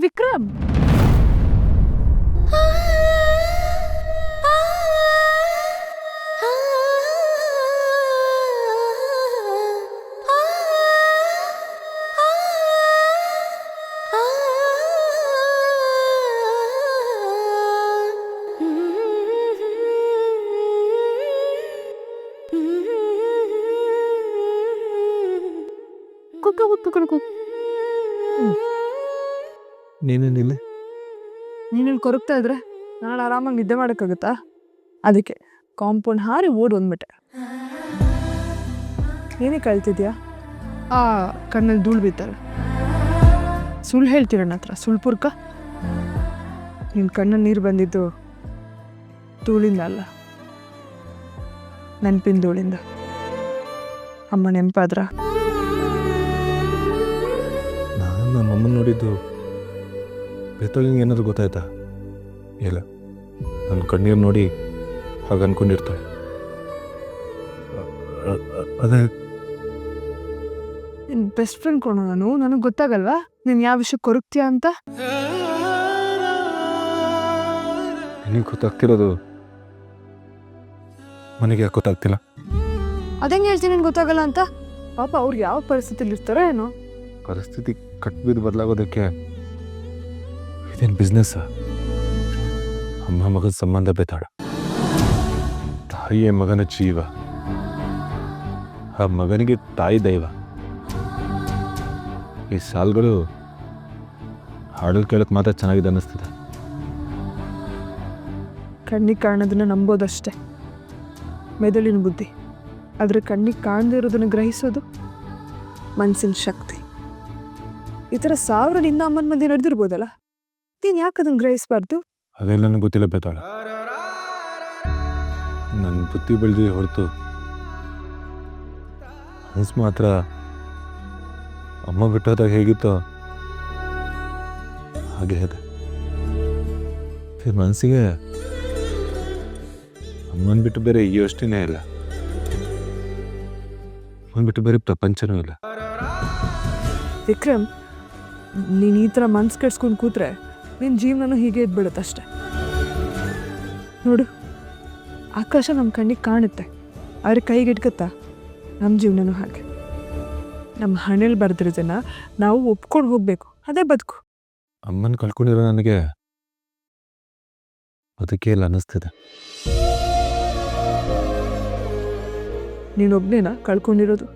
ವಿಕ್ರಮ್ ಕುಕ್ಕ ನೀನೇನಿಲ್ಲ ನೀನು ಇಲ್ಲಿ ಕೊರಗ್ತಾ ಇದ್ರೆ ನಾಳೆ ಆರಾಮಾಗಿ ನಿದ್ದೆ ಮಾಡೋಕ್ಕಾಗುತ್ತಾ? ಅದಕ್ಕೆ ಕಾಂಪೌಂಡ್ ಹಾರಿ ಓಡ್ ಬಂದ್ಬಿಟ್ಟೆ. ಏನೇ ಕಳ್ತಿದ್ಯಾ? ಆ ಕಣ್ಣಲ್ಲಿ ಧೂಳು ಬೀತಾರೆ ಸುಳ್ಳು ಹೇಳ್ತೀರ ನನ್ನ ಹತ್ರ? ಸುಳ್ಳು ಪುರ್ಕ? ನಿನ್ನ ಕಣ್ಣಲ್ಲಿ ನೀರು ಬಂದಿದ್ದು ಧೂಳಿಂದ ಅಲ್ಲ. ನೆನಪಿನ ಧೂಳಿಂದ. ಅಮ್ಮ ನೆನಪಾದ್ರ? ನಾನು ನಮ್ಮಮ್ಮ ನೋಡಿದ್ದು ಬೆತ್ತಳಿಗೆ ಏನಾದರೂ ಗೊತ್ತಾಯ್ತಾ? ಇಲ್ಲ. ನನ್ನ ಕಣ್ಣೀರು ನೋಡಿ ಹಾಗೆ ಅನ್ಕೊಂಡಿರ್ತಾಳೆ ಅದೇ ನಿನ್ನ ಬೆಸ್ಟ್ ಫ್ರೆಂಡ್ ಕೊಡೋ ನಾನು. ನನಗೆ ಗೊತ್ತಾಗಲ್ವಾ? ನೀನು ಯಾವ ವಿಷಯ ಕೊರಗ್ತೀಯ ಅಂತ? ನಿನಗೆ ಗೊತ್ತಾಗ್ತಿರೋದು ಮನೆಗೆ ಯಾಕೆ ಗೊತ್ತಾಗ್ತಿಲ್ಲ? ಅದಂಗೆ ಹೇಳ್ತೀನಿ ನಿನ್ಗೆ ಗೊತ್ತಾಗಲ್ಲ ಅಂತ? ಪಾಪ ಅವ್ರು ಯಾವ ಪರಿಸ್ಥಿತಿಲಿ ಇರ್ತಾರೋ ಏನೋ? ಪರಿಸ್ಥಿತಿ ಕಟ್ಬಿದ್ದು ಬದಲಾಗೋದಕ್ಕೆ ಇದೇನು ಬಿಸ್ನೆಸ್ ಅಮ್ಮ ಮಗನ ಸಂಬಂಧ ಬೇತಾಳ. ತಾಯಿಯೇ ಮಗನ ಜೀವ. ಆ ಮಗನಿಗೆ ತಾಯಿ ದೈವ. ಈ ಸಾಲ್ಗಳು ಹಾಡಲ್ ಕೇಳಕ್ ಮಾತ್ರ ಚೆನ್ನಾಗಿದೆ ಅನ್ನಿಸ್ತದೆ. ಕಣ್ಣಿಗೆ ಕಾಣೋದನ್ನ ನಂಬೋದಷ್ಟೇ. ಮೆದುಳಿನ ಬುದ್ಧಿ. ಆದರೆ ಕಣ್ಣಿಗೆ ಕಾಣದೇ ಇರೋದನ್ನ ಗ್ರಹಿಸೋದು ಮನಸ್ಸಿನ ಶಕ್ತಿ. ಈ ಥರ ಸಾವಿರ ನಿನ್ನ ಅಮ್ಮನ ಮಂದಿ ನಡೆದಿರ್ಬೋದಲ್ಲ? ನೀನು ಯಾಕೆ ಅದನ್ನು ಗ್ರಹಿಸಬಾರ್ದು? ಅದೆಲ್ಲ ನನಗೆ ಗೊತ್ತಿಲ್ಲ ಬೇತಾಳ ನನ್ನ ಬುದ್ಧಿ ಬೆಳೆದಿ ಹೊರತು. ಹನ್ಸ್ ಮಾತ್ರ ಅಮ್ಮ ಬಿಟ್ಟೋದಾಗ ಹೇಗಿತ್ತೋ ಹಾಗೆ ಹೇಗೆ ಮನಸ್ಸಿಗೆ ಅಮ್ಮನ ಬಿಟ್ಟು ಬೇರೆ ಯೋಚನೆ ಇಲ್ಲ. ಅಮ್ಮನ ಬಿಟ್ಟು ಬೇರೆ ಪ್ರಪಂಚನೂ ಇಲ್ಲ. ವಿಕ್ರಮ್ ನೀನು ಈ ಥರ ಮನ್ಸು ಕೆಡ್ಸ್ಕೊಂಡು ಕೂತ್ರೆ ನಿನ್ನ ಜೀವನನೂ ಹೀಗೆ ಇದ್ಬಿಡುತ್ತಷ್ಟೆ ನೋಡು ಆಕಾಶ ನಮ್ಮ ಕಣ್ಣಿಗೆ ಕಾಣುತ್ತೆ. ಆದರೆ ಕೈಗೆ ಇಟ್ಕತ್ತಾ ನಮ್ಮ ಜೀವನನು ಹಾಗೆ. ನಮ್ಮ ಹಣೆಯಲ್ಲಿ ಬರೆದಿರೋದನ್ನ ನಾವು ಒಪ್ಕೊಂಡು ಹೋಗಬೇಕು ಅದೇ ಬದುಕು. ಅಮ್ಮನ ಕಳ್ಕೊಂಡಿರೋ ನನಗೆ ಅದಕ್ಕೆ ಇಲ್ಲ ಅನ್ನಿಸ್ತಿದೆ. ನೀನೊಬ್ಬನೇನ ಕಳ್ಕೊಂಡಿರೋದು?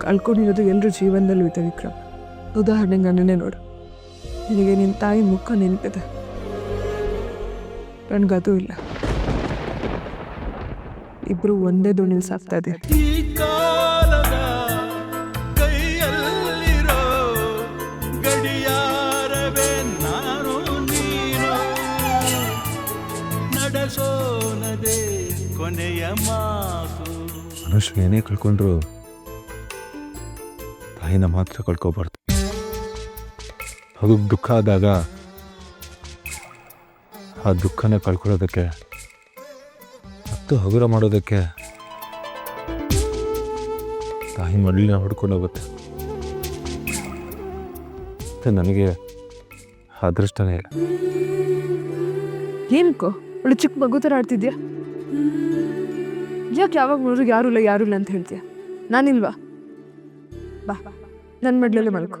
ಕಳ್ಕೊಂಡಿರೋದು ಎಲ್ಲರ ಜೀವನದಲ್ಲೂ ಇದೆ ವಿಕ್ರಮ್. ಉದಾಹರಣೆಗೆ ನನ್ನನ್ನೇ ನೋಡು. ನಿನಗೆ ನಿನ್ನ ತಾಯಿ ಮುಖ ನೆನಪಿದೆ. ನನಗದು ಇಲ್ಲ. ಇಬ್ಬರು ಒಂದೇ ದೋಣಿಲಿ ಸಾಕ್ತಾ ಇದೆ ಮನುಷ್ಯ ಕೊನೆಯ ಏನೇ ಕಳ್ಕೊಂಡ್ರು ತಾಯಿನ ಮಾತ್ರ ಕಳ್ಕೊಬಾರ್ದು. ಅದು ದುಃಖ ಆದಾಗ ಆ ದುಃಖನೇ ಕಳ್ಕೊಳ್ಳೋದಕ್ಕೆ ಮತ್ತು ಹಗುರ ಮಾಡೋದಕ್ಕೆ ತಾಯಿ ಮಡಲಿನ ಹೊಡ್ಕೊಂಡು ಹೋಗುತ್ತೆ. ಮತ್ತೆ ನನಗೆ ಅದೃಷ್ಟನೇ ಇಲ್ಲ. ಏನಕ್ಕೋ? ಒಳ್ಳೆ ಚಿಕ್ಕ ಮಗು ಥರ ಆಡ್ತಿದ್ಯಾ? ಯಾಕೆ ಯಾವಾಗ ನೋಡ್ರಿ ಯಾರು ಇಲ್ಲ ಯಾರು ಇಲ್ಲ ಅಂತ ಹೇಳ್ತೀಯ? ನಾನಿಲ್ವಾ? ಬಾ ನನ್ನ ಮಡ್ಲಲ್ಲೇ ಮಲ್ಕೋ.